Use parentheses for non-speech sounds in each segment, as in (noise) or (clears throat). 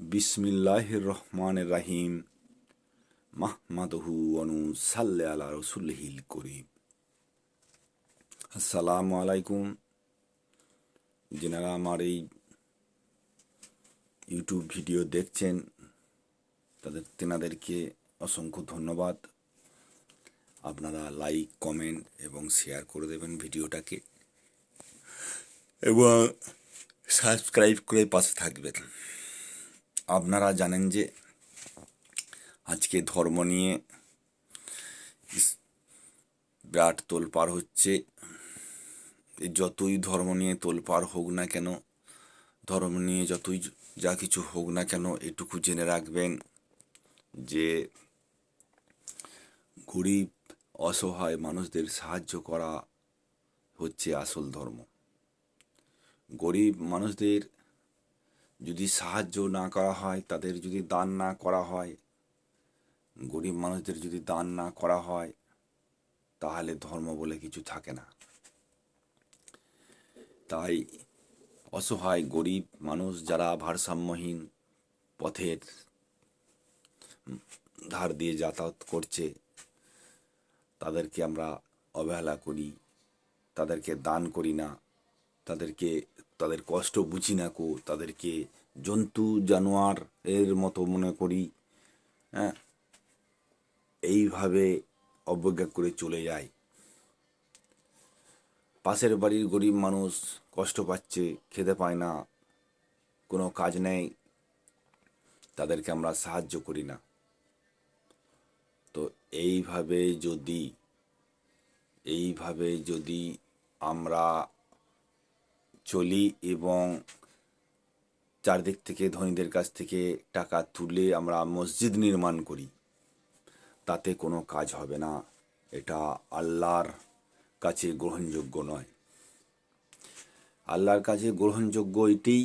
বিসমিল্লাহ রহমান রাহিম। মাহমাদহু অনু সাল্লে আলা রসুলহিল করিম। আসসালামু আলাইকুম। যেনারা আমার এই ইউটিউব ভিডিও দেখছেন, তাদের তেনাদেরকে অসংখ্য ধন্যবাদ। আপনারা লাইক, কমেন্ট এবং শেয়ার করে দেবেন ভিডিওটাকে। এবং সাবস্ক্রাইব করে পাশে থাকবেন। আপনারা জানেন যে আজকে ধর্ম নিয়ে বিরাট তোলপাড় হচ্ছে। যতই ধর্ম নিয়ে তোলপাড় হোক না কেন, ধর্ম নিয়ে যতই যা কিছু হোক না কেন, এটুকু জেনে রাখবেন যে গরিব, অসহায় মানুষদের সাহায্য করা হচ্ছে আসল ধর্ম। গরিব মানুষদের যদি সাহায্য না করা হয়, তাদের যদি দান না করা হয়, গরিব মানুষদের যদি দান না করা হয়, তাহলে ধর্ম বলে কিছু থাকে না। তাই অসহায় গরিব মানুষ যারা ভারসাম্যহীন পথের ধার দিয়ে যাতায়াত করছে, তাদেরকে আমরা অবহেলা করি, তাদেরকে দান করি না, তাদেরকে তাদের কষ্ট বুঝি না কো, তাদেরকে জন্তু, জানোয়ার এর মতো মনে করি হ্যাঁ? এইভাবে অবজ্ঞা করে চলে যায়। পাশের বাড়ির গরিব মানুষ কষ্ট পাচ্ছে, খেতে পায় না, কোনো কাজ নেই, তাদেরকে আমরা সাহায্য করি না। তো এইভাবে যদি এইভাবে যদি আমরা চলি এবং চারদিক থেকে ধনীদের কাছ থেকে টাকা তুলে আমরা মসজিদ নির্মাণ করি। তাতে কোনো কাজ হবে না। এটা আল্লাহর কাছে গ্রহণযোগ্য নয়। আল্লাহর কাছে গ্রহণযোগ্য এটি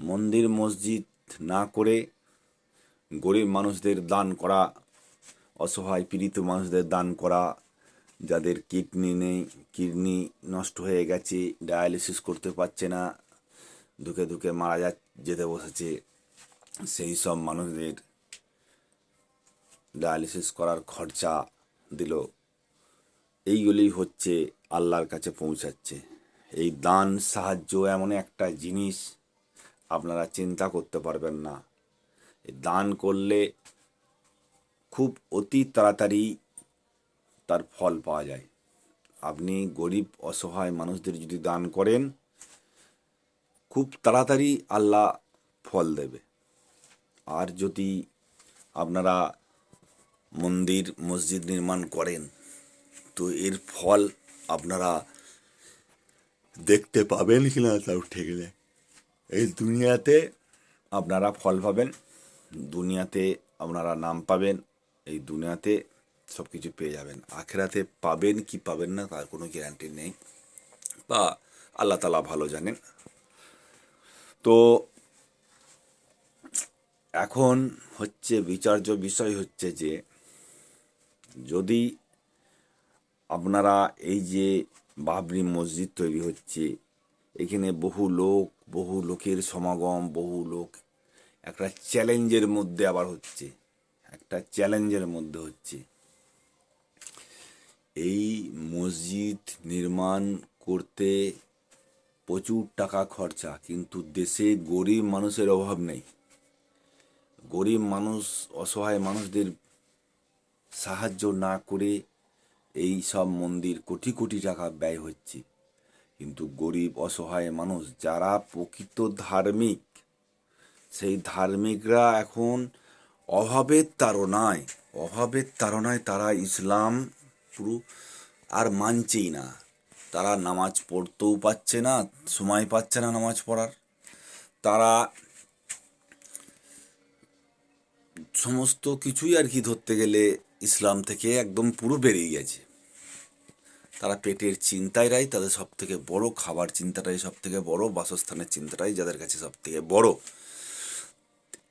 মন্দির, মসজিদ না করে গরিব মানুষদের দান করা, অসহায় পীড়িত মানুষদের দান করা যাদের কিডনি নেই কিডনি নষ্ট হয়ে গেছে ডায়ালিসিস করতে পারছে না, ধুকে ধুকে মারা যা, যেতে বসেছে, সেই সব মানুষদের ডায়ালিসিস করার খরচা দিল। এইগুলি হচ্ছে আল্লাহর কাছে পৌঁছাচ্ছে। এই দান, সাহায্য এমন একটা জিনিস আপনারা চিন্তা করতে পারবেন না। দান করলে খুব অতি তাড়াতাড়ি তার ফল পাওয়া যায়। আপনি গরিব, অসহায় মানুষদের যদি দান করেন, খুব তাড়াতাড়ি আল্লাহ ফল দেবে। আর যদি আপনারা মন্দির, মসজিদ নির্মাণ করেন, তো এর ফল আপনারা দেখতে পাবেন কি না তাও ঠিক এই দুনিয়াতে আপনারা ফল পাবেন, দুনিয়াতে আপনারা নাম পাবেন, এই দুনিয়াতে সব কিছু পেয়ে যাবেন। আখেরাতে পাবেন কি পাবেন না, তার কোনো গ্যারান্টি নেই। বা আল্লাহ তালা ভালো জানেন। তো এখন হচ্ছে বিচার্য বিষয় হচ্ছে যে, যদি আপনারা এই যে বাবরি মসজিদ তৈরি হচ্ছে, এখানে বহু লোক, বহু লোকের সমাগম, বহু লোক, একটা চ্যালেঞ্জের মধ্যে আবার হচ্ছে। একটা চ্যালেঞ্জের মধ্যে হচ্ছে। এই মসজিদ নির্মাণ করতে প্রচুর টাকা খরচা, কিন্তু দেশে গরিব মানুষের অভাব নেই। গরিব মানুষ, অসহায় মানুষদের সাহায্য না করে এই সব মন্দির কোটি কোটি টাকা ব্যয় হচ্ছে। কিন্তু গরিব, অসহায় মানুষ যারা প্রকৃত ধার্মিক, সেই ধার্মিকরা এখন অভাবের তাড়নায় অভাবের তাড়নায় তারা ইসলাম পুরো আর মানছেই না। তারা নামাজ পড়তেও পাচ্ছে না, সময় পাচ্ছে না নামাজ পড়ার। তারা সমস্ত কিছুই আর কি ধরতে গেলে ইসলাম থেকে একদম পুরো বেরিয়ে গেছে। তারা পেটের চিন্তায় রাই, তাদের সব থেকে বড় খাবার চিন্তাটাই সব থেকে বড়, বাসস্থানের চিন্তাটাই যাদের কাছে সব থেকে বড়।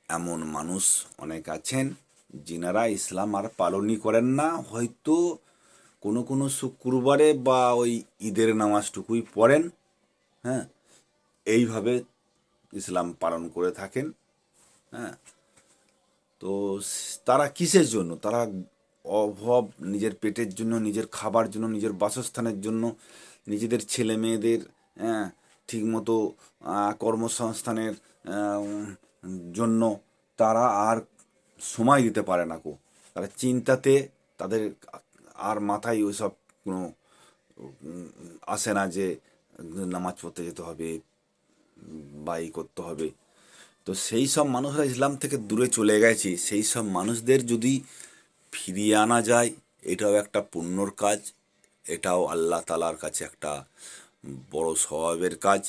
এমন মানুষ অনেক আছেন, যিনারা ইসলাম আর পালনই করেন না, হয়তো কোনো কোনো শুক্রবারে বা ওই ঈদের নামাজটুকুই পড়েন হ্যাঁ? এইভাবে ইসলাম পালন করে থাকেন হ্যাঁ? তো তারা কিসের জন্য? তারা অভাব নিজের পেটের জন্য, নিজের খাবার জন্য, নিজের বাসস্থানের জন্য, নিজেদের ছেলে মেয়েদের হ্যাঁ ঠিকমতো কর্মসংস্থানের জন্য তারা আর সময় দিতে পারে না কো তারা চিন্তাতে তাদের আর মাথায় ওইসব কোনো আসে না যে নামাজ পড়তে যেতে হবে, বা এই করতে হবে। তো সেই সব মানুষরা ইসলাম থেকে দূরে চলে গেছে। সেই সব মানুষদের যদি ফিরিয়ে আনা যায়, এটাও একটা পুণ্যর কাজ। এটাও আল্লাহ তালার কাছে একটা বড় স্বভাবের কাজ।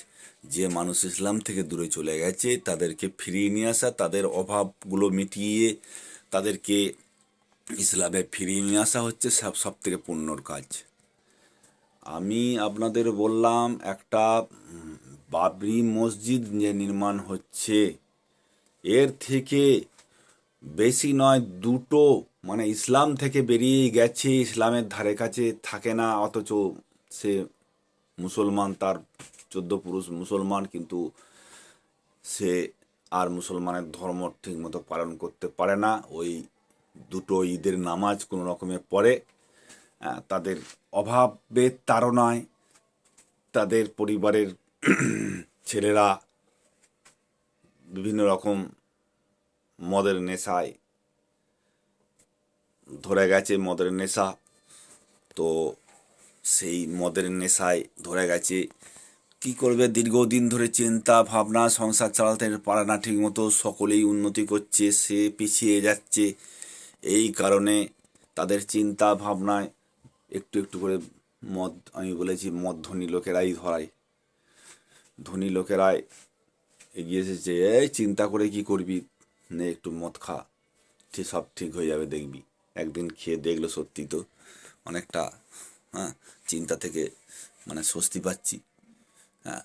যে মানুষ ইসলাম থেকে দূরে চলে গেছে, তাদেরকে ফিরিয়ে নিয়ে আসা, তাদের অভাবগুলো মিটিয়ে তাদেরকে ইসলামে ফিরিয়ে নিয়ে আসা হচ্ছে সব সব থেকে পুণ্যর কাজ। আমি আপনাদের বললাম, একটা বাবরি মসজিদ যে নির্মাণ হচ্ছে, এর থেকে বেশি নয়, দুটো মানে ইসলাম থেকে বেরিয়ে গেছে, ইসলামের ধারে কাছে থাকে না, অথচ সে মুসলমান, তার চোদ্দ পুরুষ মুসলমান, কিন্তু সে আর মুসলমানের ধর্ম ঠিকমতো পালন করতে পারে না। ওই দুটো ঈদের নামাজ কোনো রকমে পড়ে তাদের অভাবের তাড়নায় তাদের পরিবারের (clears throat) ছেলেরা বিভিন্ন রকম মদের নেশায় ধরে গেছে, মদের নেশা। তো সেই মদের নেশায় ধরে গেছে। কি করবে? দীর্ঘদিন ধরে চিন্তা, ভাবনা, সংসার চালাতে পারে না ঠিকমতো। সকলেই উন্নতি করছে, সে পিছিয়ে যাচ্ছে। এই কারণে তাদের চিন্তা ভাবনায় একটু একটু করে মদ, আমি বলেছি মদ ধনী লোকেরাই ধরায়। ধনী লোকেরাই এগিয়ে এসেছে এই চিন্তা করে কি করবি? নে একটু মদ খা। ঠিক সব ঠিক হয়ে যাবে, দেখবি। একদিন খেয়ে দেখল সত্যি তো অনেকটা হ্যাঁ চিন্তা থেকে মানে স্বস্তি পাচ্ছি। হ্যাঁ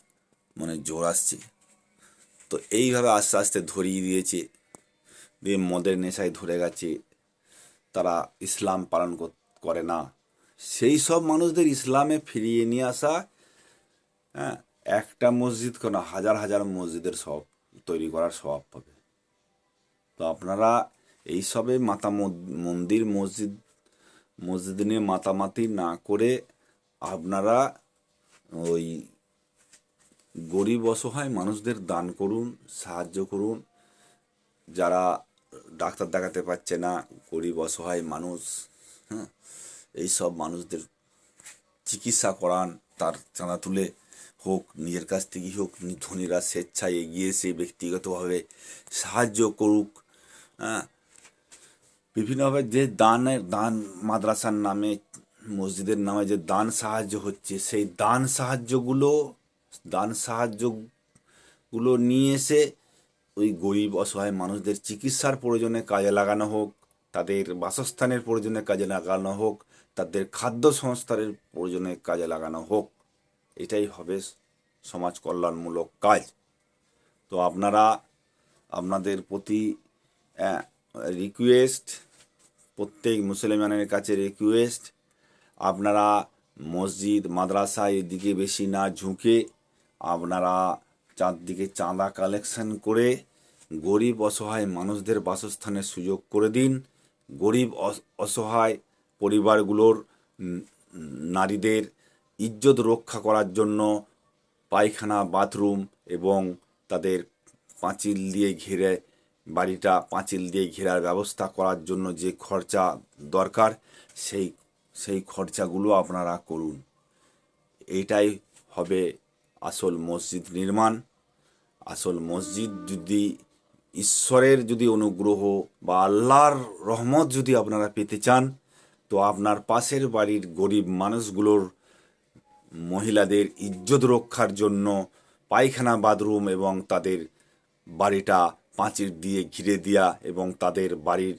মানে জোর আসছে। তো এইভাবে আস্তে আস্তে ধরিয়ে দিয়েছে। দিয়ে মদের নেশায় ধরে গেছে। তারা ইসলাম পালন করে না। সেই সব মানুষদের ইসলামে ফিরিয়ে নিয়ে আসা হ্যাঁ একটা মসজিদ কেন? হাজার হাজার মসজিদের সব তৈরি করার স্বভাব পাবে তো আপনারা এইসবে মাতা মদ- মন্দির, মসজিদ মসজিদ নিয়ে মাতামাতি না করে আপনারা ওই গরিব অসহায় মানুষদের দান করুন, সাহায্য করুন। যারা ডাক্তার দেখাতে পারছে না, গরিব, অসহায় মানুষ হ্যাঁ এইসব মানুষদের চিকিৎসা করান, তার চাঁদা তুলে হোক, নিজের কাছ থেকেই হোক, ধনীরা স্বেচ্ছায় এগিয়ে এসে ব্যক্তিগতভাবে সাহায্য করুক হ্যাঁ। বিভিন্নভাবে যে দানের, দান মাদ্রাসার নামে, মসজিদের নামে যে দান সাহায্য হচ্ছে, সেই দান সাহায্যগুলো দান সাহায্যগুলো নিয়ে এসে ওই গরিব, অসহায় মানুষদের চিকিৎসার প্রয়োজনে কাজে লাগানো হোক, তাদের বাসস্থানের প্রয়োজনে কাজে লাগানো হোক, তাদের খাদ্য সংস্থানের প্রয়োজনে কাজে লাগানো হোক, এটাই হবে সমাজ কল্যাণমূলক কাজ। তো আপনারা, আপনাদের প্রতি রিকোয়েস্ট প্রত্যেক মুসলমানের কাছে রিকোয়েস্ট আপনারা মসজিদ মাদ্রাসা এদিকে বেশি না ঝুঁকে আপনারা চারদিকে চাঁদা কালেকশন করে গরিব অসহায় মানুষদের বাসস্থানের সুযোগ করে দিন। গরিব অস- অসহায় পরিবারগুলোর নারীদের ইজ্জত রক্ষা করার জন্য পায়খানা, বাথরুম এবং তাদের পাঁচিল দিয়ে ঘিরে, বাড়িটা পাঁচিল দিয়ে ঘেরার ব্যবস্থা করার জন্য যে খরচা দরকার, সেই সেই খরচাগুলো আপনারা করুন। এইটাই হবে আসল মসজিদ নির্মাণ। আসল মসজিদ যদি ঈশ্বরের যদি অনুগ্রহ বা আল্লাহর রহমত যদি আপনারা পেতে চান, তো আপনার পাশের বাড়ির গরিব মানুষগুলোর মহিলাদের ইজ্জত রক্ষার জন্য পায়খানা বাথরুম এবং তাদের বাড়িটা পাঁচির দিয়ে ঘিরে দেওয়া এবং তাদের বাড়ির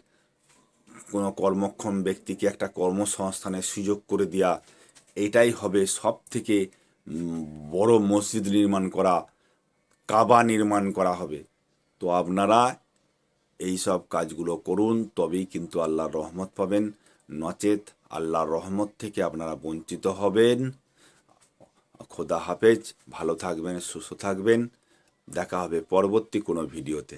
কোনো কর্মক্ষম ব্যক্তিকে একটা কর্মসংস্থানের সুযোগ করে দেওয়া এটাই হবে সব থেকে বড় মসজিদ নির্মাণ করা কাবা নির্মাণ করা হবে। তো আপনারা এই সব কাজগুলো করুন, তবেই কিন্তু আল্লাহর রহমত পাবেন। নচেত আল্লাহর রহমত থেকে আপনারা বঞ্চিত হবেন। খোদা হাফেজ, ভালো থাকবেন, সুস্থ থাকবেন। দেখা হবে পরবর্তী কোনো ভিডিওতে।